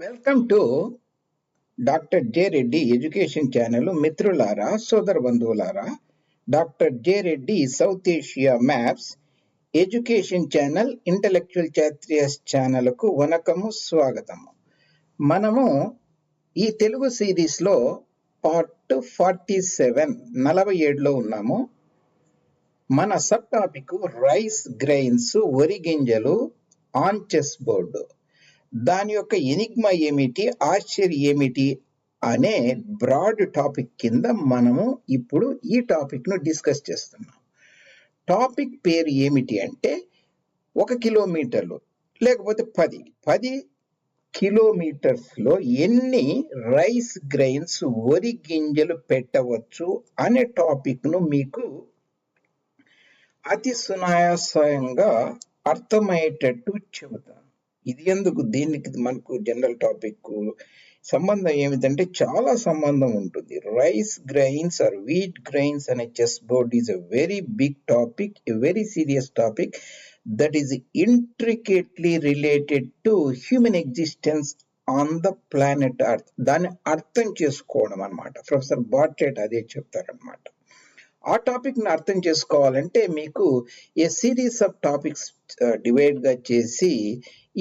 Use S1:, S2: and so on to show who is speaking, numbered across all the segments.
S1: Welcome to doctor J Reddy education channel మిత్రులారా సోదర బంధువులారా. Doctor J Reddy South Asia maps education channel intellectual చాత్రియస్ ఛానల్కు వనకము స్వాగతము. మనము ఈ తెలుగు సిరీస్లో పార్ట్ ఫార్టీ సెవెన్ నలభై ఏడులో ఉన్నాము. మన సబ్ టాపిక్ రైస్ గ్రెయిన్స్ వరి గింజలు ఆన్ చెస్ బోర్డు దాని యొక్క ఎనిగ్మా ఏమిటి? ఆశ్చర్య ఏమిటి? అనే బ్రాడ్ టాపిక్ కింద మనము ఇప్పుడు ఈ టాపిక్ను డిస్కస్ చేస్తున్నాం. టాపిక్ పేరు ఏమిటి అంటే ఒక కిలోమీటర్లు లేకపోతే పది. పది కిలోమీటర్స్లో ఎన్ని రైస్ గ్రెయిన్స్ వరి గింజలు పెట్టవచ్చు అనే టాపిక్ను మీకు అతి సునాయాసంగా అర్థమయ్యేటట్టు చెబుతాను. ఇది ఎందుకు? దీనికి మనకు జనరల్ టాపిక్ సంబంధం ఏమిటంటే చాలా సంబంధం ఉంటుంది. Rice grains or wheat grains అనే chess board is a very big topic a very serious topic that is intricately related to human existence on the planet Earth దాన్ని అర్థం చేసుకోవడం అనమాట ప్రొఫెసర్ బాట్రేట్ అదే చెప్తారనమాట ఆ టాపిక్ని అర్థం చేసుకోవాలంటే మీకు ఏ సిరీస్ ఆఫ్ టాపిక్స్ డివైడ్గా చేసి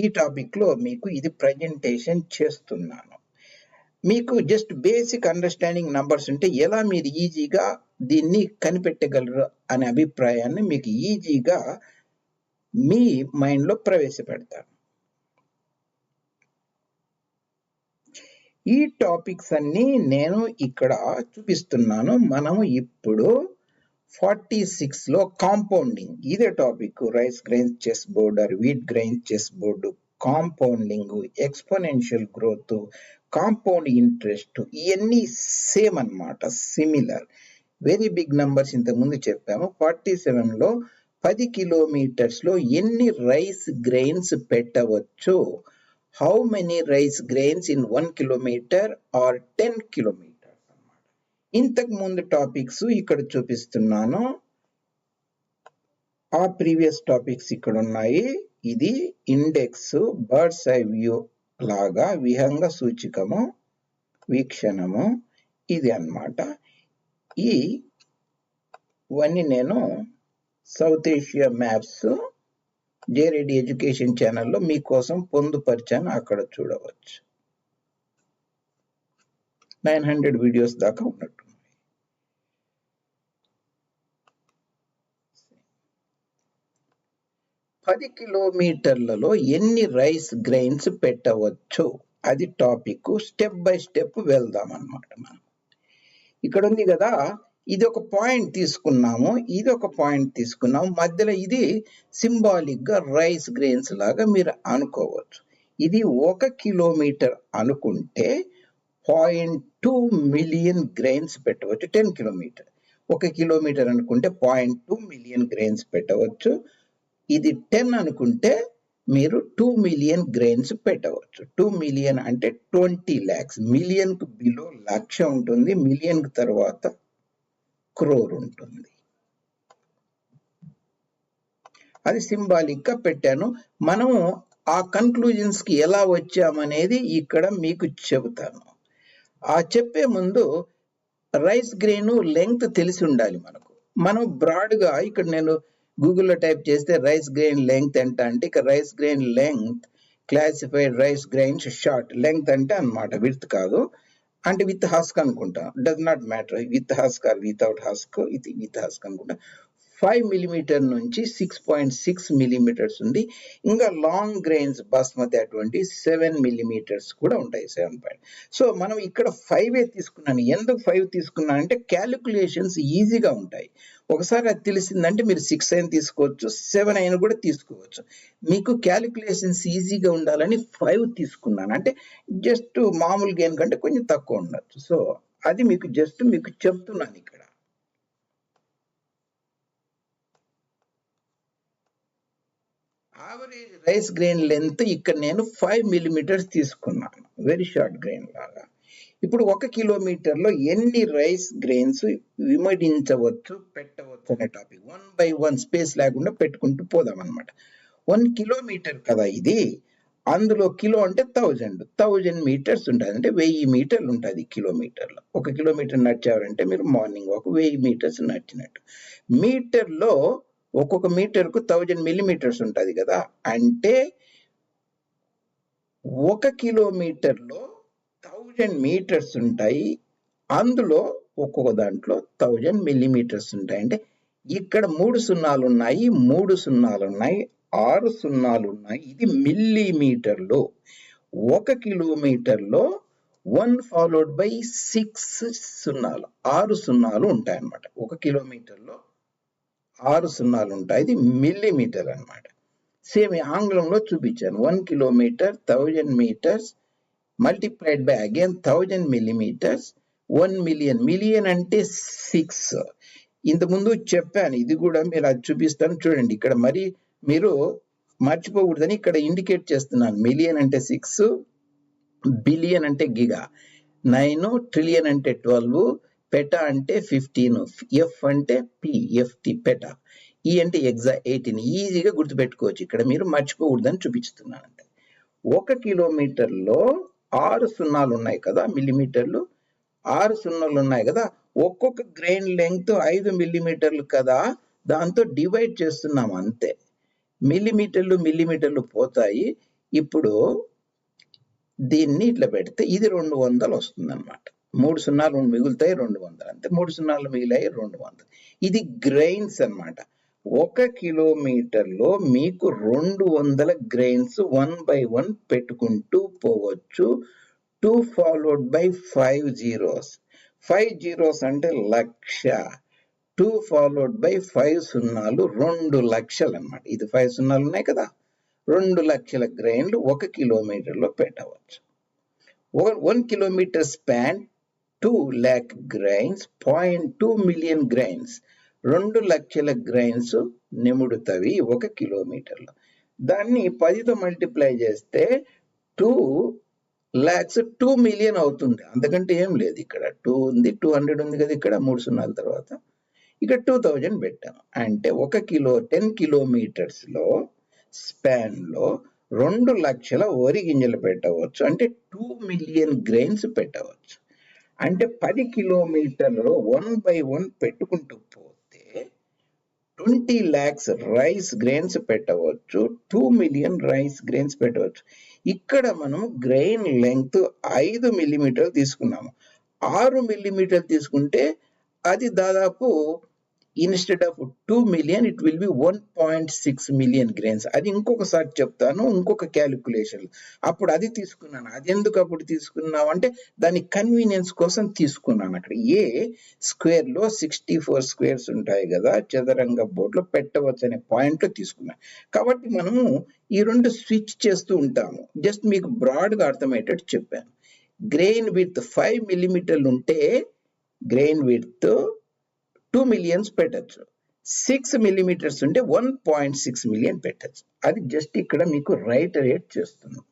S1: ఈ టాపిక్లో మీకు ఇది ప్రజెంటేషన్ చేస్తున్నాను. మీకు జస్ట్ బేసిక్ అండర్స్టాండింగ్ నంబర్స్ ఉంటే ఎలా మీరు ఈజీగా దీన్ని కనిపెట్టగలరు అనే అభిప్రాయాన్ని మీకు ఈజీగా మీ మైండ్లో ప్రవేశపెడతాను ఈ టాపిక్స్ అన్నీ నేను ఇక్కడ చూపిస్తున్నాను. మనము ఇప్పుడు ఫార్టీ సిక్స్లో కాంపౌండింగ్. ఇదే topic rice grain chess board or wheat grain chess board. Compounding exponential growth compound interest ఇవన్నీ సేమ్ అన్నమాట సిమిలర్. వెరీ బిగ్ నంబర్స్ ఇంతకుముందు చెప్పాము. ఫార్టీ సెవెన్లో పది కిలోమీటర్స్లో ఎన్ని రైస్ గ్రెయిన్స్ పెట్టవచ్చు? How many rice grains in one kilometer or ten kilometer? ఇంతకు ముందు టాపిక్స్ ఇక్కడ చూపిస్తున్నాను. ఆ ప్రీవియస్ టాపిక్స్ ఇక్కడ ఉన్నాయి. ఇది ఇండెక్స్ బర్డ్స్ ఐ వ్యూ లాగా విహంగ సూచికము వీక్షణము ఇది అన్నమాట. ఈ ఇవన్నీ నేను సౌత్ ఏషియా మ్యాప్స్ జేరెడ్డి ఎడ్యుకేషన్ ఛానల్లో మీకోసం పొందుపరిచాను. అక్కడ చూడవచ్చు. నైన్ హండ్రెడ్ వీడియోస్ దాకా ఉన్నట్టు. పది కిలోమీటర్లలో ఎన్ని రైస్ గ్రెయిన్స్ పెట్టవచ్చు? అది టాపిక్. స్టెప్ బై స్టెప్ వెళ్దాం అన్నమాట మనం. ఇక్కడ ఉంది కదా ఇది ఒక పాయింట్ తీసుకున్నాము. ఇది ఒక పాయింట్ తీసుకున్నాము. మధ్యలో ఇది సింబాలిక్గా రైస్ గ్రెయిన్స్ లాగా మీరు అనుకోవచ్చు. ఇది ఒక కిలోమీటర్ అనుకుంటే పాయింట్ టూ మిలియన్ గ్రెయిన్స్ పెట్టవచ్చు. Ten kilometre. ఒక కిలోమీటర్ అనుకుంటే పాయింట్ టూ మిలియన్ గ్రెయిన్స్ పెట్టవచ్చు. ఇది టెన్ అనుకుంటే మీరు టూ మిలియన్ గ్రెయిన్స్ పెట్టవచ్చు. టూ మిలియన్ అంటే ట్వంటీ ల్యాక్స్ మిలియన్కు బిలో లక్ష ఉంటుంది. మిలియన్కు తర్వాత క్రోర్ ఉంటుంది. అది సింబాలిక్గా పెట్టాను. మనము ఆ కన్క్లూజన్స్కి ఎలా వచ్చామనేది ఇక్కడ మీకు చెబుతాను. ఆ చెప్పే ముందు రైస్ గ్రెయిన్ లెంగ్త్ తెలిసి ఉండాలి మనకు. మనం బ్రాడ్గా ఇక్కడ నేను గూగుల్లో టైప్ చేస్తే రైస్ గ్రెయిన్ లెంగ్త్ ఎంత అంటే ఇక rice grain length classified rice grains short length అంటే అనమాట విత్ కాదు. అంటే విత్ హస్క్ అనుకుంటా. Does not matter with husk or without husk ఇది విత్ హస్క్ అనుకుంటా. ఫైవ్ మిలీమీటర్ నుంచి సిక్స్ పాయింట్ సిక్స్ మిలీమీటర్స్ ఉంది. ఇంకా లాంగ్ గ్రెయిన్స్ బాస్మతి అటువంటి సెవెన్ మిలీమీటర్స్ కూడా ఉంటాయి సెవెన్ పాయింట్ సో మనం ఇక్కడ ఫైవ్ ఏ తీసుకున్నాను. ఎందుకు ఫైవ్ తీసుకున్నాను అంటే క్యాలిక్యులేషన్స్ ఈజీగా ఉంటాయి. ఒకసారి అది తెలిసిందంటే మీరు సిక్స్ అయిన తీసుకోవచ్చు సెవెన్ అయిన కూడా తీసుకోవచ్చు. మీకు క్యాలిక్యులేషన్స్ ఈజీగా ఉండాలని ఫైవ్ తీసుకున్నాను. అంటే జస్ట్ మామూలు గేమ్ కంటే కొంచెం తక్కువ ఉండొచ్చు. సో అది మీకు జస్ట్ మీకు చెప్తున్నాను ఇక్కడ. యావరేజ్ రైస్ గ్రెయిన్ లెంత్ ఇక్కడ నేను ఫైవ్ మిల్లీమీటర్స్ తీసుకున్నాను. వెరీ షార్ట్ గ్రెయిన్ లాగా. ఇప్పుడు ఒక కిలోమీటర్లో ఎన్ని రైస్ గ్రెయిన్స్ విమడించవచ్చు పెట్టవచ్చు అనే topic. One by one space లేకుండా పెట్టుకుంటూ పోదాం అనమాట వన్ కిలోమీటర్ కదా ఇది. అందులో కిలో అంటే థౌజండ్ థౌజండ్ మీటర్స్ ఉంటుంది. అంటే వెయ్యి మీటర్లు ఉంటుంది కిలోమీటర్లో. ఒక కిలోమీటర్ నడిచారంటే మీరు మార్నింగ్ ఒక వెయ్యి మీటర్స్ నడిచినట్టు. మీటర్లో ఒక్కొక్క మీటర్కు థౌజండ్ మిల్లీమీటర్స్ ఉంటుంది కదా. అంటే ఒక కిలోమీటర్లో థౌజండ్ మీటర్స్ ఉంటాయి. అందులో ఒక్కొక్క దాంట్లో థౌజండ్ మిల్లీమీటర్స్ ఉంటాయి. అంటే ఇక్కడ మూడు సున్నాలు ఉన్నాయి మూడు సున్నాలు ఉన్నాయి ఆరు సున్నాలు ఉన్నాయి. ఇది మిల్లీమీటర్లో. ఒక కిలోమీటర్లో వన్ ఫాలోడ్ బై సిక్స్ సున్నాలు ఆరు సున్నాలు ఉంటాయి అన్నమాట ఒక కిలోమీటర్లో ఆరు సున్నాలు ఉంటాయి ఇది మిల్లీమీటర్ అన్నమాట. సేమ్ ఆంగ్లంలో చూపించాను. One kilometer thousand meters multiplied by again thousand millimeters one million. Million అంటే సిక్స్. ఇంతకుముందు చెప్పాను ఇది కూడా మీరు అది చూపిస్తాను. చూడండి ఇక్కడ మరి మీరు మర్చిపోకూడదని ఇక్కడ ఇండికేట్ చేస్తున్నాను. మిలియన్ అంటే సిక్స్ బిలియన్ అంటే గిగా. నైన్ ట్రిలియన్ అంటే ట్వెల్వ్ పెటా అంటే ఫిఫ్టీన్ ఎఫ్ అంటే పి ఎఫ్టి పెటా. ఈ e అంటే ఎగ్జా ఎయిటీన్ ఈజీగా గుర్తుపెట్టుకోవచ్చు. ఇక్కడ మీరు మర్చిపోకూడదని చూపిస్తున్నాను అంతే ఒక కిలోమీటర్లో ఆరు సున్నాలు ఉన్నాయి కదా మిల్లీమీటర్లు. ఆరు సున్నాలు ఉన్నాయి కదా. ఒక్కొక్క గ్రెయిన్ లెంగ్త్ ఐదు మిల్లీమీటర్లు కదా. దాంతో డివైడ్ చేస్తున్నాం అంతే. మిల్లీమీటర్లు మిల్లీమీటర్లు పోతాయి. ఇప్పుడు దీన్ని ఇట్లా పెడితే ఇది రెండు వందలు వస్తుంది అనమాట మూడు సున్నాలు మిగులుతాయి రెండు వందలు. అంతే మూడు సున్నాలు మిగిలాయి రెండు వందలు. ఇది గ్రెయిన్స్ అన్నమాట. ఒక కిలోమీటర్లో మీకు రెండు వందల గ్రెయిన్స్ వన్ బై వన్ పెట్టుకుంటూ పోవచ్చు. Two followed by five zeros five zeros అంటే lakh. Two followed by five సున్నాలు రెండు లక్షలు అన్నమాట. ఇది ఫైవ్ సున్నాలు ఉన్నాయి కదా. రెండు లక్షల గ్రెయిన్లు ఒక కిలోమీటర్లో పెట్టవచ్చు. One kilometer span two lakh grains point two million grains రెండు లక్షల గ్రైన్స్ నిముడుతవి ఒక కిలోమీటర్లో. దాన్ని పదితో మల్టిప్లై చేస్తే టూ ల్యాక్స్ టూ మిలియన్ అవుతుంది. అంతకంటే ఏం లేదు ఇక్కడ. టూ ఉంది టూ హండ్రెడ్ ఉంది కదా ఇక్కడ మూడు సున్నాల తర్వాత. ఇక్కడ టూ థౌజండ్ పెట్టాము అంటే ఒక కిలో టెన్ కిలోమీటర్స్లో స్పాన్లో రెండు లక్షల వరి గింజలు పెట్టవచ్చు. అంటే టూ మిలియన్ గ్రెయిన్స్ పెట్టవచ్చు. అంటే పది కిలోమీటర్లలో వన్ బై వన్ పెట్టుకుంటూ పోతే ట్వంటీ ల్యాక్స్ రైస్ గ్రెయిన్స్ పెట్టవచ్చు టూ మిలియన్ రైస్ గ్రెయిన్స్ పెట్టవచ్చు. ఇక్కడ మనం గ్రెయిన్ లెంగ్త్ ఐదు మిల్లీమీటర్లు తీసుకున్నాము. ఆరు మిల్లీమీటర్లు తీసుకుంటే అది దాదాపు instead of two million it will be one point six million grains అది ఇంకొకసారి చెప్తాను ఇంకొక క్యాలిక్యులేషన్ అప్పుడు అది తీసుకున్నాను. అది ఎందుకు అప్పుడు తీసుకున్నావు అంటే దాని కన్వీనియన్స్ కోసం తీసుకున్నాను అక్కడ. ఏ స్క్వేర్లో సిక్స్టీ ఫోర్ స్క్వేర్స్ ఉంటాయి కదా చదరంగ బోర్డులో పెట్టవచ్చు అనే పాయింట్లో తీసుకున్నాను. కాబట్టి మనము ఈ రెండు స్విచ్ చేస్తూ ఉంటాము. జస్ట్ మీకు బ్రాడ్గా అర్థమయ్యేటట్టు చెప్పాను. గ్రెయిన్ విత్ ఫైవ్ మిల్లీమీటర్లు ఉంటే గ్రెయిన్ విత్ టూ మిలియన్స్ పెట్టచ్చు. సిక్స్ మిల్లీమీటర్స్ ఉంటే వన్ పాయింట్ సిక్స్ మిలియన్ పెట్టచ్చు. అది జస్ట్ ఇక్కడ మీకు రైట్ రేట్ చేస్తున్నాం.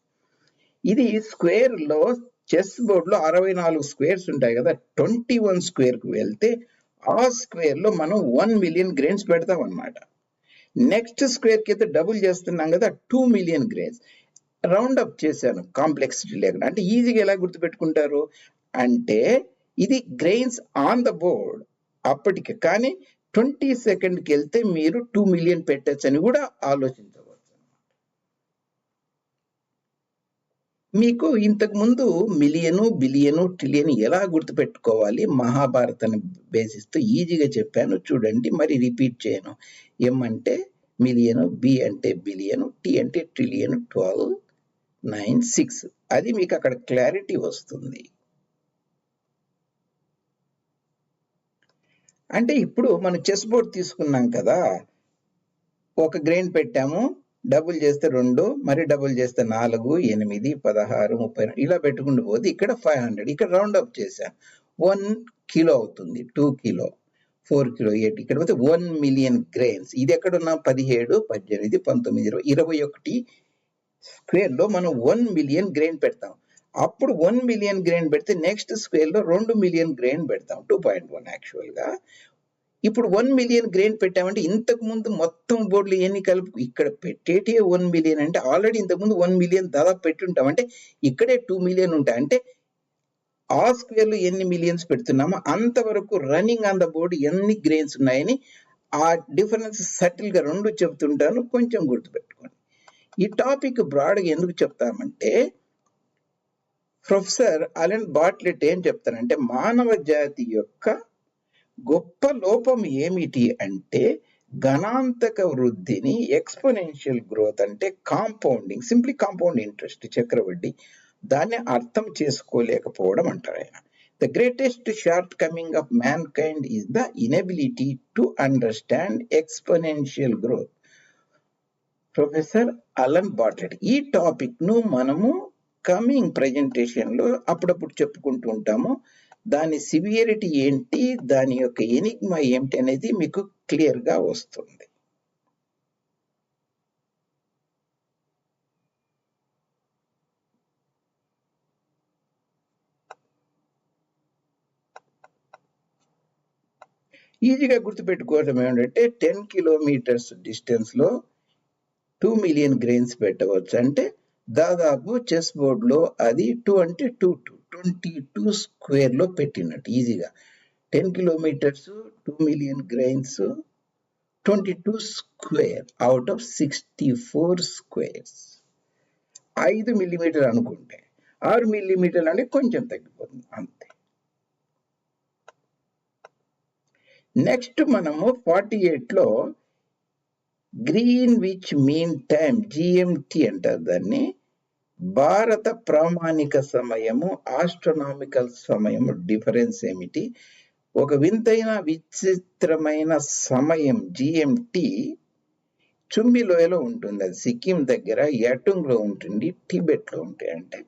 S1: ఇది స్క్వేర్లో చెస్ బోర్డ్లో అరవై నాలుగు స్క్వేర్స్ ఉంటాయి కదా ట్వంటీ వన్ స్క్వేర్కి వెళ్తే ఆ స్క్వేర్లో మనం వన్ మిలియన్ గ్రెయిన్స్ పెడతాం అన్నమాట. నెక్స్ట్ స్క్వేర్కి అయితే డబుల్ చేస్తున్నాం కదా two million grains round up చేశాను కాంప్లెక్సిటీ లేకుండా. అంటే ఈజీగా ఎలా గుర్తుపెట్టుకుంటారు? అంటే ఇది గ్రెయిన్స్ ఆన్ ద బోర్డ్ అప్పటికి. కానీ ట్వంటీ సెకండ్కి వెళ్తే మీరు టూ మిలియన్ పెట్టచ్చు అని కూడా ఆలోచించవచ్చు. మీకు ఇంతకుముందు మిలియను బిలియను ట్రిలియన్ ఎలా గుర్తుపెట్టుకోవాలి? మహాభారతాన్ని బేసిస్తో ఈజీగా చెప్పాను. చూడండి మరి రిపీట్ చేయను. ఎం అంటే మిలియను బి అంటే బిలియను టి అంటే ట్రిలియన్ ట్వెల్వ్ నైన్ సిక్స్. అది మీకు అక్కడ క్లారిటీ వస్తుంది. అంటే ఇప్పుడు మనం చెస్ బోర్డ్ తీసుకున్నాం కదా ఒక గ్రెయిన్ పెట్టాము డబుల్ చేస్తే రెండు మరి డబుల్ చేస్తే నాలుగు ఎనిమిది పదహారు ముప్పై ఇలా పెట్టుకుంటూ పోతే ఇక్కడ ఫైవ్ హండ్రెడ్ ఇక్కడ రౌండ్ అప్ చేశాను వన్ కిలో అవుతుంది two kilo four kilo eight ఇక్కడ పోతే వన్ మిలియన్ గ్రెయిన్స్ ఇది ఎక్కడున్నా? పదిహేడు పద్దెనిమిది పంతొమ్మిది ఇరవై ఇరవై ఒకటి స్క్వేర్లో మనం వన్ మిలియన్ గ్రెయిన్ పెడతాం. అప్పుడు వన్ మిలియన్ గ్రెయిన్ పెడితే నెక్స్ట్ స్కేల్లో రెండు మిలియన్ గ్రెయిన్ పెడతాం. టూ పాయింట్ వన్ యాక్చువల్గా ఇప్పుడు వన్ మిలియన్ గ్రెయిన్ పెట్టామంటే ఇంతకు ముందు మొత్తం బోర్డులు ఎన్ని కలుపు ఇక్కడ పెట్టేటే వన్ మిలియన్ అంటే ఆల్రెడీ ఇంతకుముందు వన్ మిలియన్ దాదాపు పెట్టుంటాం. అంటే ఇక్కడే టూ మిలియన్ ఉంటాయి. అంటే ఆ స్క్వేర్లో ఎన్ని మిలియన్స్ పెడుతున్నామో అంతవరకు రన్నింగ్ ఆన్ ద బోర్డు ఎన్ని గ్రెయిన్స్ ఉన్నాయని ఆ డిఫరెన్స్ సటిల్గా రెండు చెప్తుంటాను. కొంచెం గుర్తుపెట్టుకోండి. ఈ టాపిక్ బ్రాడ్గా ఎందుకు చెప్తామంటే ప్రొఫెసర్ అలెన్ బాట్లెట్ ఏం చెప్తారంటే మానవ జాతి యొక్క గొప్ప లోపం ఏమిటి అంటే గణాంతక వృద్ధిని ఎక్స్పోనెన్షియల్ గ్రోత్ అంటే కాంపౌండింగ్ సింప్లీ కాంపౌండ్ ఇంట్రెస్ట్ చక్రవడ్డీ. దాన్ని అర్థం చేసుకోలేకపోవడం అంటారు ఆయన. The greatest shortcoming of mankind is the inability to understand exponential growth professor Alan Bartlett ఈ టాపిక్ను మనము కమింగ్ ప్రజెంటేషన్లో అప్పుడప్పుడు చెప్పుకుంటూ ఉంటాము. దాని సివియరిటీ ఏంటి? దాని యొక్క ఎనిగ్మా ఏమిటి అనేది మీకు క్లియర్గా వస్తుంది. ఈజీగా గుర్తుపెట్టుకోవడం ఏమిటంటే టెన్ కిలోమీటర్స్ డిస్టెన్స్లో టూ మిలియన్ గ్రెయిన్స్ పెట్టవచ్చు. అంటే దాదాపు చెస్ బోర్డ్లో అది టూ అంటే టూ టూ ట్వంటీ టూ స్క్వేర్లో పెట్టినట్టు ఈజీగా ten kilometers two million grains twenty two square out of sixty four squares ఐదు మిల్లీమీటర్ అనుకుంటే ఆరు మిల్లీమీటర్లు అంటే కొంచెం తగ్గిపోతుంది అంతే. నెక్స్ట్ మనము ఫార్టీ లో Greenwich mean time GMT అంటారు దాన్ని. భారత ప్రామాణిక సమయము ఆస్ట్రోనామికల్ సమయము డిఫరెన్స్ ఏమిటి? ఒక వింతైన విచిత్రమైన సమయం జిఎంటి చుంబి లోయలో ఉంటుంది. అది సిక్కిం దగ్గర యటుంగ్లో ఉంటుంది టిబెట్లో ఉంటాయి అంటే.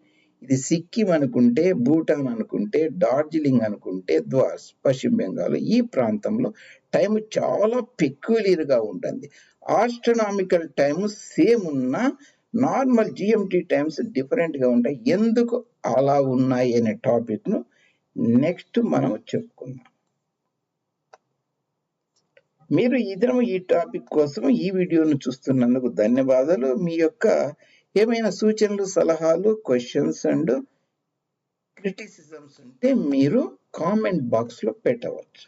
S1: ఇది సిక్కిం అనుకుంటే భూటాన్ అనుకుంటే డార్జిలింగ్ అనుకుంటే ద్వార్స్ పశ్చిమ బెంగాల్ ఈ ప్రాంతంలో టైం చాలా పెక్యులిర్గా ఉంటుంది. ఆస్ట్రనామికల్ టైమ్ సేమ్ ఉన్న నార్మల్ జిఎంటి టైమ్స్ డిఫరెంట్గా ఉంటాయి. ఎందుకు అలా ఉన్నాయి అనే టాపిక్ను నెక్స్ట్ మనం చెప్పుకుందాం. మీరు ఇద్దరం ఈ టాపిక్ కోసం ఈ వీడియోను చూస్తున్నందుకు ధన్యవాదాలు. మీ యొక్క ఏమైనా సూచనలు సలహాలు క్వశ్చన్స్ అండ్ క్రిటిసిజమ్స్ ఉంటే మీరు కామెంట్ బాక్స్లో పెట్టవచ్చు.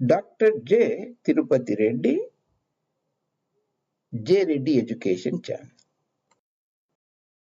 S1: Doctor J Tirupati Reddy J Reddy education channel.